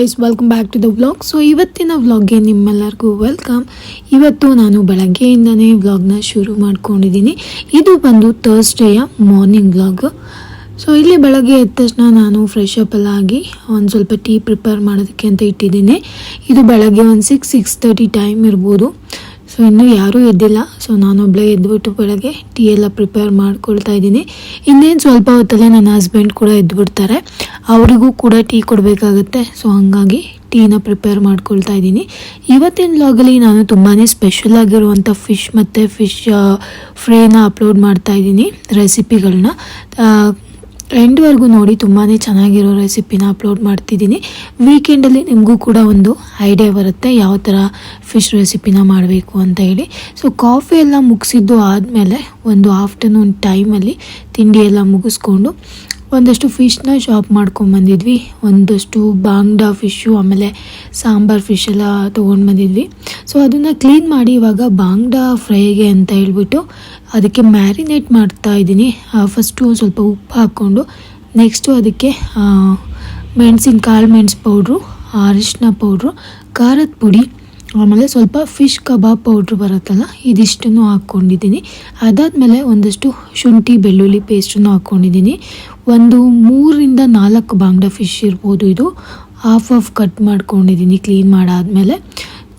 Guys welcome back to the vlog so ಇವತ್ತಿನ ವ್ಲಾಗ್ಗೆ ನಿಮ್ಮೆಲ್ಲರಿಗೂ ವೆಲ್ಕಮ್ ಇವತ್ತು ನಾನು ಬೆಳಗ್ಗೆಯಿಂದನೇ ವ್ಲಾಗ್ನ ಶುರು ಮಾಡ್ಕೊಂಡಿದ್ದೀನಿ. ಇದು ಬಂದು ಥರ್ಸ್ಡೇಯ ಮಾರ್ನಿಂಗ್ ವ್ಲಾಗ್ ಸೊ ಇಲ್ಲಿ ಬೆಳಗ್ಗೆ ಎದ್ದ ತಕ್ಷಣ ನಾನು ಫ್ರೆಶ್ ಅಪ್ ಎಲ್ಲ ಆಗಿ ಒಂದು ಸ್ವಲ್ಪ ಟೀ ಪ್ರಿಪೇರ್ ಮಾಡೋದಕ್ಕೆ ಅಂತ ಇಟ್ಟಿದ್ದೀನಿ. ಇದು ಬೆಳಗ್ಗೆ ಒಂದು ಸಿಕ್ಸ್ ಸಿಕ್ಸ್ ತರ್ಟಿ ಟೈಮ್ ಇರ್ಬೋದು. ಸೊ ಇನ್ನೂ ಯಾರೂ ಎದ್ದಿಲ್ಲ. ಸೊ ನಾನೊಬ್ಬಳೇ ಎದ್ಬಿಟ್ಟು ಬೆಳಗ್ಗೆ ಟೀ ಎಲ್ಲ ಪ್ರಿಪೇರ್ ಮಾಡ್ಕೊಳ್ತಾ ಇದ್ದೀನಿ. ಇನ್ನೇನು ಸ್ವಲ್ಪ ಹೊತ್ತಲ್ಲೇ ನನ್ನ ಹಸ್ಬೆಂಡ್ ಕೂಡ ಎದ್ಬಿಡ್ತಾರೆ. ಅವರಿಗೂ ಕೂಡ ಟೀ ಕೊಡಬೇಕಾಗತ್ತೆ. ಸೊ ಹಾಗಾಗಿ ಟೀನ ಪ್ರಿಪೇರ್ ಮಾಡ್ಕೊಳ್ತಾ ಇದ್ದೀನಿ. ಇವತ್ತಿನ ಲಾಗಲ್ಲಿ ನಾನು ತುಂಬಾ ಸ್ಪೆಷಲ್ ಆಗಿರುವಂಥ ಫಿಶ್ ಮತ್ತು ಫಿಶ್ ಫ್ರೈನ ಅಪ್ಲೋಡ್ ಮಾಡ್ತಾ ಇದ್ದೀನಿ ರೆಸಿಪಿಗಳನ್ನ ಎಂಡ್ವರೆಗೂ ನೋಡಿ ತುಂಬಾ ಚೆನ್ನಾಗಿರೋ ರೆಸಿಪಿನ ಅಪ್ಲೋಡ್ ಮಾಡ್ತಿದ್ದೀನಿ. ವೀಕೆಂಡಲ್ಲಿ ನಿಮಗೂ ಕೂಡ ಒಂದು ಐಡಿಯಾ ಬರುತ್ತೆ, ಯಾವ ಥರ ಫಿಶ್ ರೆಸಿಪಿನ ಮಾಡಬೇಕು ಅಂತ ಹೇಳಿ. ಸೊ ಕಾಫಿ ಎಲ್ಲ ಮುಗಿಸಿದ್ದು ಆದಮೇಲೆ ಒಂದು ಆಫ್ಟರ್ನೂನ್ ಟೈಮಲ್ಲಿ ತಿಂಡಿ ಎಲ್ಲ ಮುಗಿಸ್ಕೊಂಡು ಒಂದಷ್ಟು ಫಿಶ್ನ ಶಾಪ್ ಮಾಡ್ಕೊಂಬಂದಿದ್ವಿ, ಒಂದಷ್ಟು ಬಾಂಗ್ಡಾ ಫಿಶ್ಶು ಆಮೇಲೆ ಸಾಂಬಾರ್ ಫಿಶ್ ಎಲ್ಲ ತೊಗೊಂಡು ಬಂದಿದ್ವಿ ಸೊ ಅದನ್ನು ಕ್ಲೀನ್ ಮಾಡಿ ಇವಾಗ ಬಾಂಗ್ಡಾ ಫ್ರೈಗೆ ಅಂತ ಹೇಳ್ಬಿಟ್ಟು ಅದಕ್ಕೆ ಮ್ಯಾರಿನೇಟ್ ಮಾಡ್ತಾ ಇದ್ದೀನಿ. ಫಸ್ಟು ಸ್ವಲ್ಪ ಉಪ್ಪು ಹಾಕ್ಕೊಂಡು ನೆಕ್ಸ್ಟು ಅದಕ್ಕೆ ಮೆಣಸಿನ ಕಾಳು ಮೆಣಸು ಪೌಡ್ರು ಅರಿಶಿನ ಪೌಡ್ರು ಖಾರದ ಪುಡಿ. ಆಮೇಲೆ ಸ್ವಲ್ಪ ಫಿಶ್ ಕಬಾಬ್ ಪೌಡ್ರ್ ಬರುತ್ತಲ್ಲ, ಇದಿಷ್ಟನ್ನು ಹಾಕ್ಕೊಂಡಿದ್ದೀನಿ. ಅದಾದಮೇಲೆ ಒಂದಷ್ಟು ಶುಂಠಿ ಬೆಳ್ಳುಳ್ಳಿ ಪೇಸ್ಟನ್ನು ಹಾಕ್ಕೊಂಡಿದ್ದೀನಿ. ಒಂದು ಮೂರರಿಂದ ನಾಲ್ಕು ಬಾಂಗ್ಡ ಫಿಶ್ ಇರ್ಬೋದು ಇದು. ಹಾಫ್ ಹಾಫ್ ಕಟ್ ಮಾಡ್ಕೊಂಡಿದ್ದೀನಿ ಕ್ಲೀನ್ ಮಾಡಾದಮೇಲೆ.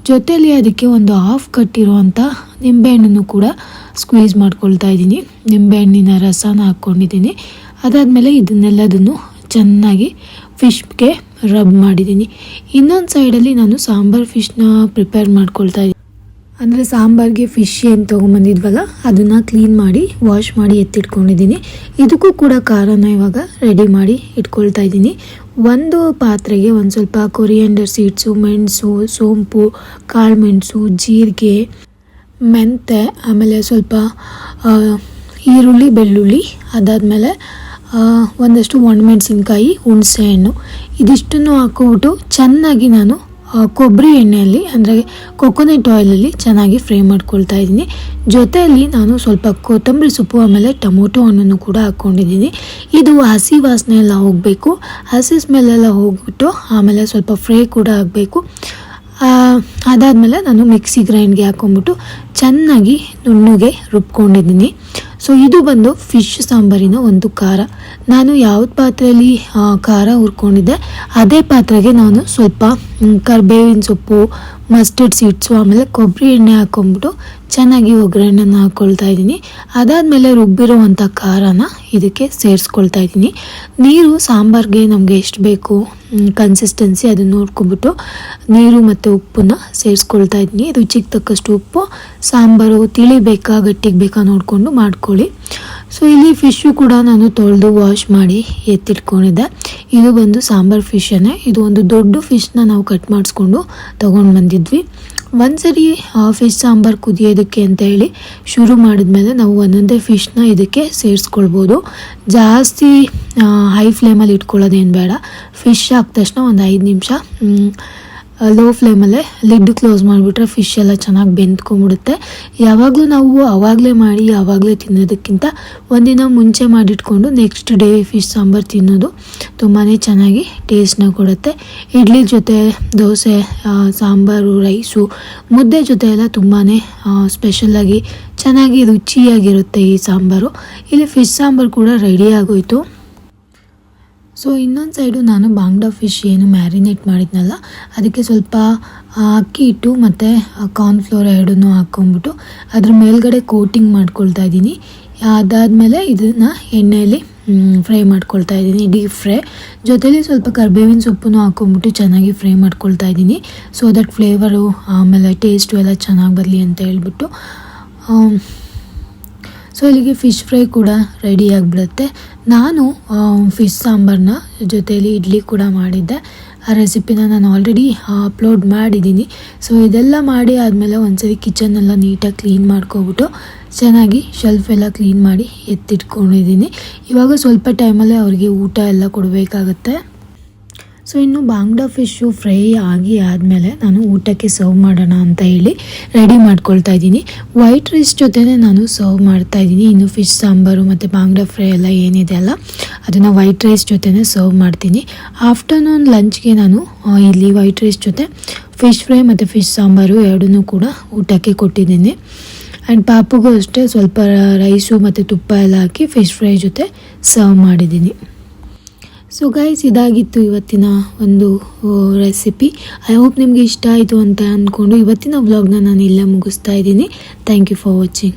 ಜೊತೆಯಲ್ಲಿ ಅದಕ್ಕೆ ಒಂದು ಹಾಫ್ ಕಟ್ಟಿರುವಂಥ ನಿಂಬೆಹಣ್ಣನ್ನು ಕೂಡ ಸ್ಕ್ವೀಸ್ ಮಾಡ್ಕೊಳ್ತಾ ಇದ್ದೀನಿ. ನಿಂಬೆಹಣ್ಣಿನ ರಸನ ಹಾಕ್ಕೊಂಡಿದ್ದೀನಿ. ಅದಾದಮೇಲೆ ಇದನ್ನೆಲ್ಲದನ್ನು ಚೆನ್ನಾಗಿ ಫಿಶ್ಗೆ ರಬ್ ಮಾಡಿದ್ದೀನಿ. ಇನ್ನೊಂದು ಸೈಡಲ್ಲಿ ನಾನು ಸಾಂಬಾರ್ ಫಿಶ್ನ ಪ್ರಿಪೇರ್ ಮಾಡ್ಕೊಳ್ತಾ ಇದ್ದೀನಿ. ಅಂದರೆ ಸಾಂಬಾರಿಗೆ ಫಿಶ್ ಏನು ತೊಗೊಂಬಂದಿದ್ವಲ್ಲ, ಅದನ್ನು ಕ್ಲೀನ್ ಮಾಡಿ ವಾಶ್ ಮಾಡಿ ಎತ್ತಿಟ್ಕೊಂಡಿದ್ದೀನಿ. ಇದಕ್ಕೂ ಕೂಡ ಖಾರನ ಇವಾಗ ರೆಡಿ ಮಾಡಿ ಇಟ್ಕೊಳ್ತಾ ಇದ್ದೀನಿ. ಒಂದು ಪಾತ್ರೆಗೆ ಒಂದು ಸ್ವಲ್ಪ ಕೊರಿಯಂಡರ್ ಸೀಡ್ಸು ಮೆಣಸು, ಸೋಂಪು, ಕಾಳು ಮೆಣಸು, ಜೀರಿಗೆ ಮೆಂತೆ ಆಮೇಲೆ ಸ್ವಲ್ಪ ಈರುಳ್ಳಿ, ಬೆಳ್ಳುಳ್ಳಿ, ಅದಾದಮೇಲೆ ಒಂದಷ್ಟು ಒಣಮೆಣಸಿನ್ಕಾಯಿ ಹುಣಸೆಹಣ್ಣು ಇದಿಷ್ಟನ್ನು ಹಾಕ್ಕೊಬಿಟ್ಟು ಚೆನ್ನಾಗಿ ನಾನು ಕೊಬ್ಬರಿ ಎಣ್ಣೆಯಲ್ಲಿ, ಅಂದರೆ ಕೊಕೊನೆಟ್ ಆಯಿಲಲ್ಲಿ ಚೆನ್ನಾಗಿ ಫ್ರೈ ಮಾಡ್ಕೊಳ್ತಾ ಇದ್ದೀನಿ. ಜೊತೆಯಲ್ಲಿ ನಾನು ಸ್ವಲ್ಪ ಕೊತ್ತಂಬರಿ ಸೊಪ್ಪು, ಆಮೇಲೆ ಟೊಮೊಟೊ ಹಣ್ಣನ್ನು ಕೂಡ ಹಾಕ್ಕೊಂಡಿದ್ದೀನಿ. ಇದು ಹಸಿ ವಾಸನೆ ಎಲ್ಲ ಹೋಗಬೇಕು. ಹಸಿ ಸ್ಮೆಲ್ಲೆಲ್ಲ ಹೋಗ್ಬಿಟ್ಟು ಆಮೇಲೆ ಸ್ವಲ್ಪ ಫ್ರೈ ಕೂಡ ಆಗಬೇಕು. ಅದಾದಮೇಲೆ ನಾನು ಮಿಕ್ಸಿ ಗ್ರೈಂಡ್ಗೆ ಹಾಕ್ಕೊಂಬಿಟ್ಟು ಚೆನ್ನಾಗಿ ನುಣ್ಣಗೆ ರುಬ್ಕೊಂಡಿದ್ದೀನಿ. ಸೊ ಇದು ಬಂದು ಫಿಶ್ ಸಾಂಬಾರಿನ ಒಂದು ಖಾರ. ನಾನು ಯಾವ್ದು ಪಾತ್ರೆಯಲ್ಲಿ ಖಾರ ಹುರ್ಕೊಂಡಿದ್ದೆ, ಅದೇ ಪಾತ್ರೆಗೆ ನಾನು ಸ್ವಲ್ಪ ಕರಿಬೇವಿನ ಸೊಪ್ಪು ಮಸ್ಟರ್ಡ್ ಸೀಡ್ಸು, ಆಮೇಲೆ ಕೊಬ್ಬರಿ ಎಣ್ಣೆ ಹಾಕ್ಕೊಂಬಿಟ್ಟು ಚೆನ್ನಾಗಿ ಒಗ್ಗರಣೆನ ಹಾಕ್ಕೊಳ್ತಾ ಇದ್ದೀನಿ. ಅದಾದಮೇಲೆ ರುಬ್ಬಿರುವಂಥ ಖಾರನ ಇದಕ್ಕೆ ಸೇರಿಸ್ಕೊಳ್ತಾ ಇದ್ದೀನಿ. ನೀರು, ಸಾಂಬಾರ್ಗೆ ನಮಗೆ ಎಷ್ಟು ಬೇಕು ಕನ್ಸಿಸ್ಟೆನ್ಸಿ ಅದನ್ನು ನೋಡ್ಕೊಂಬಿಟ್ಟು ನೀರು ಮತ್ತು ಉಪ್ಪನ್ನ ಸೇರಿಸ್ಕೊಳ್ತಾ ಇದ್ದೀನಿ. ರುಚಿಗೆ ತಕ್ಕಷ್ಟು ಉಪ್ಪು, ಸಾಂಬಾರು, ತಿಳಿ ಬೇಕಾ, ಗಟ್ಟಿಗೆ ಬೇಕಾ ನೋಡಿಕೊಂಡು ಮಾಡ್ಕೊಳ್ಳಿ. ಸೊ ಇಲ್ಲಿ ಫಿಶ್ಶು ಕೂಡ ನಾನು ತೊಳೆದು ವಾಶ್ ಮಾಡಿ ಎತ್ತಿಟ್ಕೊಂಡಿದ್ದೆ. ಇದು ಬಂದು ಸಾಂಬಾರ್ ಫಿಶನ್ನೇ ಇದು ಒಂದು ದೊಡ್ಡ ಫಿಶ್ನ ನಾವು ಕಟ್ ಮಾಡಿಸ್ಕೊಂಡು ತೊಗೊಂಡು ಬಂದಿದ್ವಿ. ಒಂದ್ಸರಿ ಫಿಶ್ ಸಾಂಬಾರು ಕುದಿಯೋದಕ್ಕೆ ಅಂತ ಹೇಳಿ ಶುರು ಮಾಡಿದ್ಮೇಲೆ ನಾವು ಒಂದೊಂದೇ ಫಿಶ್ನ ಇದಕ್ಕೆ ಸೇರಿಸ್ಕೊಳ್ಬೋದು. ಜಾಸ್ತಿ ಹೈ ಫ್ಲೇಮಲ್ಲಿ ಇಟ್ಕೊಳ್ಳೋದೇನು ಬೇಡ. ಫಿಶ್ ಹಾಕಿದ ತಕ್ಷಣ ಒಂದು ಐದು ನಿಮಿಷ ಲೋ ಫ್ಲೇಮಲ್ಲೇ ಲಿಡ್ ಕ್ಲೋಸ್ ಮಾಡಿಬಿಟ್ರೆ ಫಿಶ್ ಎಲ್ಲ ಚೆನ್ನಾಗಿ ಬೆಂದ್ಕೊಂಡ್ಬಿಡುತ್ತೆ. ಯಾವಾಗಲೂ ನಾವು ಆವಾಗಲೇ ಮಾಡಿ ಆವಾಗಲೇ ತಿನ್ನೋದಕ್ಕಿಂತ ಒಂದಿನ ಮುಂಚೆ ಮಾಡಿಟ್ಕೊಂಡು ನೆಕ್ಸ್ಟ್ ಡೇ ಫಿಶ್ ಸಾಂಬಾರು ತಿನ್ನೋದು ತುಂಬಾ ಚೆನ್ನಾಗಿ ಟೇಸ್ಟ್ನ ಕೊಡುತ್ತೆ. ಇಡ್ಲಿ ಜೊತೆ ದೋಸೆ ಸಾಂಬಾರು ರೈಸು ಮುದ್ದೆ ಜೊತೆ ಎಲ್ಲ ತುಂಬಾ ಸ್ಪೆಷಲ್ಲಾಗಿ ಚೆನ್ನಾಗಿ ರುಚಿಯಾಗಿರುತ್ತೆ ಈ ಸಾಂಬಾರು. ಇಲ್ಲಿ ಫಿಶ್ ಸಾಂಬಾರು ಕೂಡ ರೆಡಿ ಆಗೋಯ್ತು. ಸೊ ಇನ್ನೊಂದು ಸೈಡು ನಾನು ಬಾಂಗ್ಡಾ ಫಿಶ್ ಏನು ಮ್ಯಾರಿನೇಟ್ ಮಾಡಿದ್ನಲ್ಲ, ಅದಕ್ಕೆ ಸ್ವಲ್ಪ ಅಕ್ಕಿ ಹಿಟ್ಟು ಮತ್ತು ಕಾರ್ನ್ಫ್ಲೋರ್ ಎರಡೂ ಹಾಕ್ಕೊಂಬಿಟ್ಟು ಅದ್ರ ಮೇಲ್ಗಡೆ ಕೋಟಿಂಗ್ ಮಾಡ್ಕೊಳ್ತಾ ಇದ್ದೀನಿ. ಅದಾದಮೇಲೆ ಇದನ್ನು ಎಣ್ಣೆಯಲ್ಲಿ ಫ್ರೈ ಮಾಡ್ಕೊಳ್ತಾ ಇದ್ದೀನಿ ಡೀಪ್ ಫ್ರೈ ಜೊತೆಲಿ ಸ್ವಲ್ಪ ಕರ್ಬೇವಿನ ಸೊಪ್ಪನ್ನು ಹಾಕ್ಕೊಂಬಿಟ್ಟು ಚೆನ್ನಾಗಿ ಫ್ರೈ ಮಾಡ್ಕೊಳ್ತಾ ಇದ್ದೀನಿ. ಸೊ ದಟ್ ಫ್ಲೇವರು ಆಮೇಲೆ ಟೇಸ್ಟು ಎಲ್ಲ ಚೆನ್ನಾಗಿ ಬರಲಿ ಅಂತ ಹೇಳ್ಬಿಟ್ಟು ಸೊ ಇಲ್ಲಿಗೆ ಫಿಶ್ ಫ್ರೈ ಕೂಡ ರೆಡಿ ಆಗಿಬಿಡುತ್ತೆ. ನಾನು ಫಿಶ್ ಸಾಂಬಾರನ್ನ ಜೊತೆಯಲ್ಲಿ ಇಡ್ಲಿ ಕೂಡ ಮಾಡಿದ್ದೆ. ಆ ರೆಸಿಪಿನ ನಾನು ಆಲ್ರೆಡಿ ಅಪ್ಲೋಡ್ ಮಾಡಿದ್ದೀನಿ. ಸೊ ಇದೆಲ್ಲ ಮಾಡಿ ಆದಮೇಲೆ ಒಂದ್ಸರಿ ಕಿಚನ್ನೆಲ್ಲ ನೀಟಾಗಿ ಕ್ಲೀನ್ ಮಾಡ್ಕೊಬಿಟ್ಟು ಚೆನ್ನಾಗಿ ಶೆಲ್ಫ್ ಎಲ್ಲ ಕ್ಲೀನ್ ಮಾಡಿ ಎತ್ತಿಟ್ಕೊಂಡಿದ್ದೀನಿ. ಇವಾಗ ಸ್ವಲ್ಪ ಟೈಮಲ್ಲೇ ಅವ್ರಿಗೆ ಊಟ ಎಲ್ಲ ಕೊಡಬೇಕಾಗತ್ತೆ. ಸೊ ಇನ್ನು ಬಾಂಗ್ಡಾ ಫಿಶ್ಶು ಫ್ರೈ ಆಗಿ ಆದಮೇಲೆ ನಾನು ಊಟಕ್ಕೆ ಸರ್ವ್ ಮಾಡೋಣ ಅಂತ ಹೇಳಿ ರೆಡಿ ಮಾಡ್ಕೊಳ್ತಾ ಇದ್ದೀನಿ. ವೈಟ್ ರೈಸ್ ಜೊತೆನೇ ನಾನು ಸರ್ವ್ ಮಾಡ್ತಾ ಇದ್ದೀನಿ. ಇನ್ನು ಫಿಶ್ ಸಾಂಬಾರು ಮತ್ತು ಬಾಂಗ್ಡಾ ಫ್ರೈ ಎಲ್ಲ ಏನಿದೆ ಅಲ್ಲ, ಅದನ್ನು ವೈಟ್ ರೈಸ್ ಜೊತೆನೇ ಸರ್ವ್ ಮಾಡ್ತೀನಿ. ಆಫ್ಟರ್ನೂನ್ ಲಂಚ್ಗೆ ನಾನು ಇಲ್ಲಿ ವೈಟ್ ರೈಸ್ ಜೊತೆ ಫಿಶ್ ಫ್ರೈ ಮತ್ತು ಫಿಶ್ ಸಾಂಬಾರು ಎರಡನ್ನೂ ಕೂಡ ಊಟಕ್ಕೆ ಕೊಟ್ಟಿದ್ದೀನಿ. ಆ್ಯಂಡ್ ಪಾಪುಗೂ ಅಷ್ಟೇ ಸ್ವಲ್ಪ ರೈಸು ಮತ್ತು ತುಪ್ಪ ಎಲ್ಲ ಹಾಕಿ ಫಿಶ್ ಫ್ರೈ ಜೊತೆ ಸರ್ವ್ ಮಾಡಿದ್ದೀನಿ. ಸೊ ಗೈಸ್ ಇದಾಗಿತ್ತು ಇವತ್ತಿನ ಒಂದು ರೆಸಿಪಿ ಐ ಹೋಪ್ ನಿಮಗೆ ಇಷ್ಟ ಆಯಿತು ಅಂತ ಅಂದ್ಕೊಂಡು ಇವತ್ತಿನ ವ್ಲಾಗ್ನ ನಾನು ಇಲ್ಲೇ ಮುಗಿಸ್ತಾ ಇದ್ದೀನಿ. Thank you for watching